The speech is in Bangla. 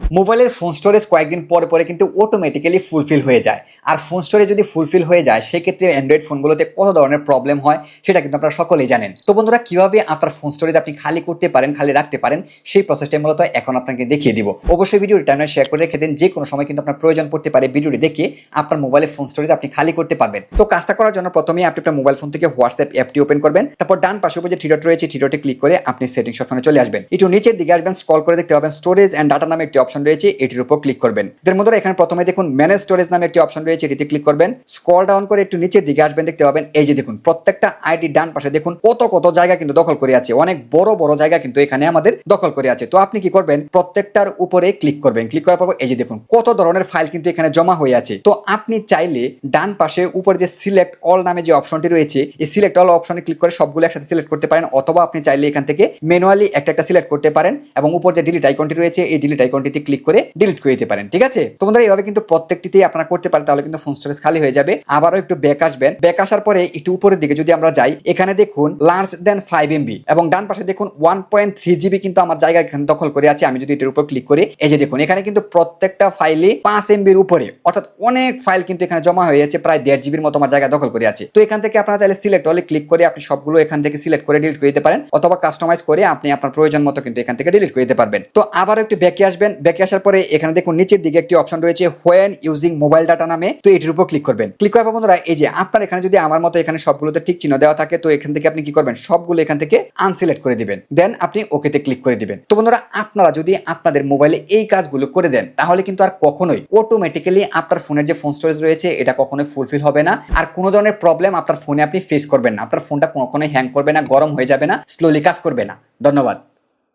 মোবাইলের ফোন স্টোরেজ কয়েকদিন পরে পরে কিন্তু অটোমেটিক্যালি ফুলফিল হয়ে যায়। আর ফোন স্টোরেজ যদি ফুলফিল হয়ে যায়, সেক্ষেত্রে অ্যান্ড্রয়েড ফোনগুলোতে কত ধরনের প্রবলেম হয়, সেটা কিন্তু আপনারা সকলেই জানেন। তো বন্ধুরা, কীভাবে আপনার ফোন স্টোরেজ আপনি খালি করতে পারেন, খালি রাখতে পারেন, সেই প্রসেসটাই মূলত এখন আপনাকে দেখিয়ে দিব। অবশ্যই ভিডিওটি টাইমে শেয়ার করে রেখে দিন, যে কোনো সময় কিন্তু আপনার প্রয়োজন পড়তে পারে ভিডিওটি দেখে আপনার মোবাইলের ফোন স্টোরেজ আপনি খালি করতে পারবেন। তো কাজটা করার জন্য প্রথমেই আপনি আপনার মোবাইল ফোন থেকে হোয়াটসঅ্যাপ অ্যাপটি ওপেন করবেন। তারপর ডান পাশে উপর যে থ্রিডট রয়েছে থ্রিডটে ক্লিক করে আপনি সেটিংস অপশনে চলে আসবেন। একটু নিচের দিকে আসবেন স্ক্রল করে দেখতে পাবেন স্টোরেজ অ্যান্ড ডাটা নামে একটি অপশন রয়েছে, এটির উপর ক্লিক করবেন। এর মধ্যে এখানে প্রথমে দেখুন ম্যানেজ স্টোরেজ নামে একটি অপশন রয়েছে, এটিতে ক্লিক করবেন। স্ক্রল ডাউন করে একটু নিচের দিকে আসবেন, দেখতে পাবেন, এই যে দেখুন, প্রত্যেকটা আইডি ডান পাশে দেখুন, কত কত জায়গা কিন্তু দখল করে আছে, অনেক বড় বড় জায়গা কিন্তু এখানে আমাদের দখল করে আছে। তো আপনি কি করবেন, প্রত্যেকটার উপরে ক্লিক করবেন ক্লিক করার পর এই যে দেখুন, কত ধরনের ফাইল কিন্তু এখানে জমা হয়ে আছে। তো আপনি চাইলে ডান পাশে উপরে যে সিলেক্ট অল নামে যে অপশনটি রয়েছে, এই সিলেক্ট অল অপশনে ক্লিক করে সবগুলো একসাথে সিলেক্ট করতে পারেন, অথবা আপনি চাইলে এখান থেকে ম্যানুয়ালি একটা একটা সিলেক্ট করতে পারেন, এবং উপর যে ডিলিট আইকনটি রয়েছে, এই ডিলিট আইকনটিতে ক্লিক করে ডিলিট করে দিতে পারেন, ঠিক আছে? তো বন্ধুরা এইভাবে কিন্তু প্রত্যেকটিতেই আপনারা করতে পারেন, তাহলে কিন্তু ফোন স্টোরেজ খালি হয়ে যাবে। আবারও একটু ব্যাক আসবেন। ব্যাক আসার পরে একটু উপরের দিকে যদি আমরা যাই, এখানে দেখুন লার্জ দেন ফাইভ এমবি এবং ডান পাশে দেখুন ওয়ান পয়েন্ট থ্রি জিবি কিন্তু আমার জায়গা এখানে দখল করে আছে। আমি যদি এটার উপর ক্লিক করি, এই যে দেখুন, এখানে কিন্তু প্রত্যেকটা ফাইলে পাঁচ এমবির উপরে, অর্থাৎ অনেক ফাইল কিন্তু এখানে জমা হয়ে আছে, প্রায় দেড় জিবির মতো আমার জায়গা দখল করে আছে। তো এখান থেকে আপনারা চাইলে সিলেক্ট হলে ক্লিক করে আপনি সবগুলো এখান থেকে সিলেক্ট করে ডিলিট করে দিতে পারেন, অথবা কাস্টমাইজ করে আপনি আপনার প্রয়োজন মতো কিন্তু এখান থেকে ডিলিট করে দিতে পারবেন। তো আবার একটু ব্যাকে আসবেন ব্যাকে আসার পরে এখানে দেখুন নিচের দিকে একটি অপশন রয়েছে হোয়েন ইউজিং মোবাইল ডাটা নামে, তো এটির উপর ক্লিক করবেন। ক্লিক করার বন্ধুরা, এই যে আপনার এখানে যদি আমার মতো এখানে সবগুলোতে ঠিক চিহ্ন দেওয়া থাকে, তো এখান থেকে আপনি কি করবেন? সবগুলো এখান থেকে আনসিলেক্ট করে দিবেন। দেন আপনি ওকেতে ক্লিক করে দিবেন। তো বন্ধুরা, আপনারা যদি আপনাদের মোবাইলে এই কাজগুলো করে দেন, তাহলে কিন্তু আর কখনোই অটোমেটিক্যালি আপনার ফোনের যে ফোন স্টোরেজ রয়েছে, এটা কখনোই ফুলফিল হবে না। আর কোনো ধরনের প্রবলেম আপনার ফোনে আপনি ফেস করবেন না। আপনার ফোনটা কখনোই হ্যাং করবে না, গরম হয়ে যাবে না স্লোলি কাজ করবে না। ধন্যবাদ।